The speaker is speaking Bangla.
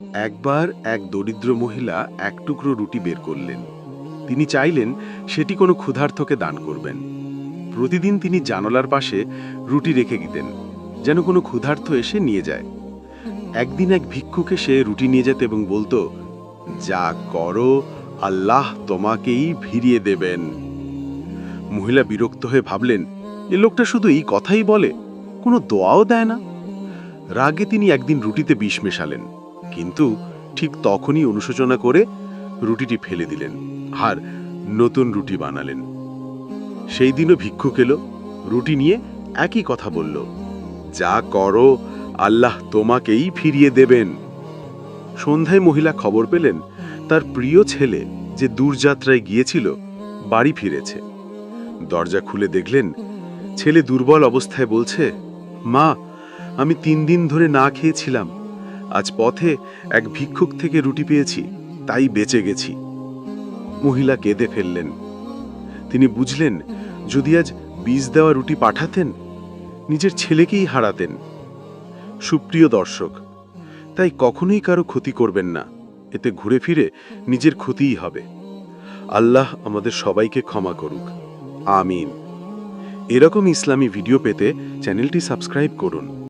একবার এক দরিদ্র মহিলা এক টুকরো রুটি বের করলেন। তিনি চাইলেন সেটি কোনো ক্ষুধার্থকে দান করবেন। প্রতিদিন তিনি জানলার পাশে রুটি রেখে দিতেন, যেন কোনো ক্ষুধার্থ এসে নিয়ে যায়। একদিন এক ভিক্ষুকে সে রুটি নিয়ে যেত এবং বলতো, যা করো, আল্লাহ তোমাকেই ফিরিয়ে দেবেন। মহিলা বিরক্ত হয়ে ভাবলেন, এ লোকটা শুধু এই কথাই বলে, কোনো দোয়াও দেয় না? রাগে তিনি একদিন রুটিতে বিষ মেশালেন। কিন্তু ঠিক তখনই অনুশোচনা করে রুটিটি ফেলে দিলেন আর নতুন রুটি বানালেন। সেই দিনও ভিক্ষুক এলো, রুটি নিয়ে একই কথা বলল, যা করো, আল্লাহ তোমাকেই ফিরিয়ে দেবেন। সন্ধ্যায় মহিলা খবর পেলেন, তার প্রিয় ছেলে যে দূরযাত্রায় গিয়েছিল, বাড়ি ফিরেছে। দরজা খুলে দেখলেন, ছেলে দুর্বল অবস্থায় বলছে, মা, আমি তিন দিন ধরে না খেয়েছিলাম আজ পথে এক ভিক্ষুক থেকে রুটি পেয়েছি, তাই বেঁচে গেছি। মহিলা কেঁদে ফেললেন। তিনি বুঝলেন, যদি আজ বীজ দেওয়া রুটি পাঠাতেন, নিজের ছেলেকেই হারাতেন। সুপ্রিয় দর্শক, তাই কখনোই কারও ক্ষতি করবেন না, এতে ঘুরে ফিরে নিজের ক্ষতিই হবে। আল্লাহ আমাদের সবাইকে ক্ষমা করুক। আমিন। এরকম ইসলামী ভিডিও পেতে চ্যানেলটি সাবস্ক্রাইব করুন।